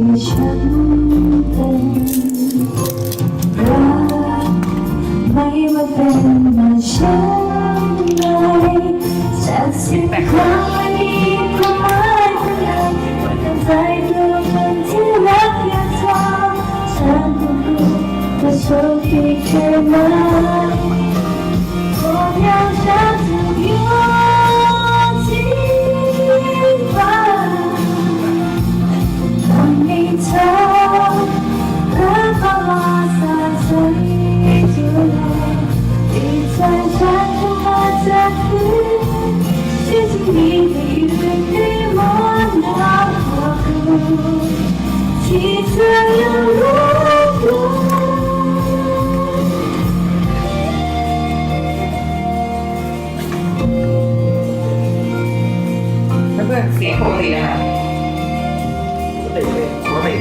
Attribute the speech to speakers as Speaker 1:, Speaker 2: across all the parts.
Speaker 1: ที่ฉันเป็นรักไม่ว่าเป็นมาเช่นไรจากสิบครั้งไม่มีความหมายเท่ไหร่วันใจเธอเที่รักอยากทำฉันก็รู้ว่าโชคดีแค่ไหน ที่เธอยังรู้ตัว
Speaker 2: เพื่อนเสียงปกตินะครับปกติเลยปกติ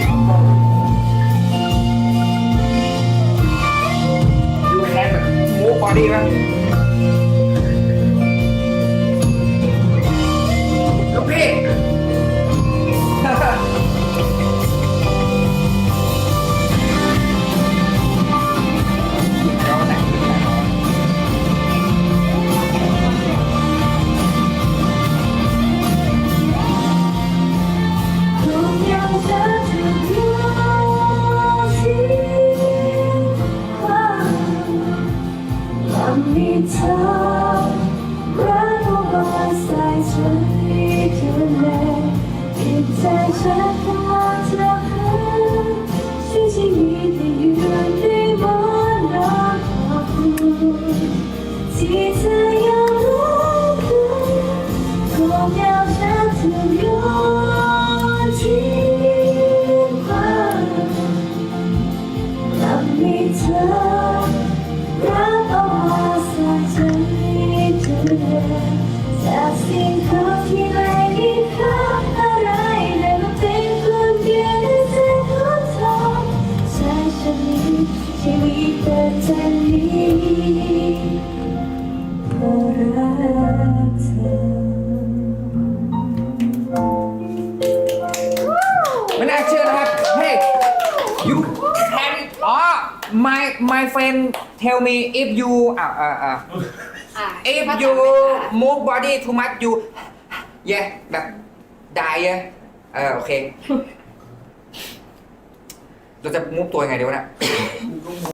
Speaker 2: ดูแค่แบบมูฟบอดี้ป่ะ มีเธ อ๋อ my my friend tell me if you อ่าอ่าอ่า
Speaker 3: อะ
Speaker 2: if
Speaker 3: ภาษา
Speaker 2: you
Speaker 3: อังกฤษ
Speaker 2: move body too much you yeah แบบ die อะเออโอเค เราจะ move ตัวยังไงดีวะเนี่ย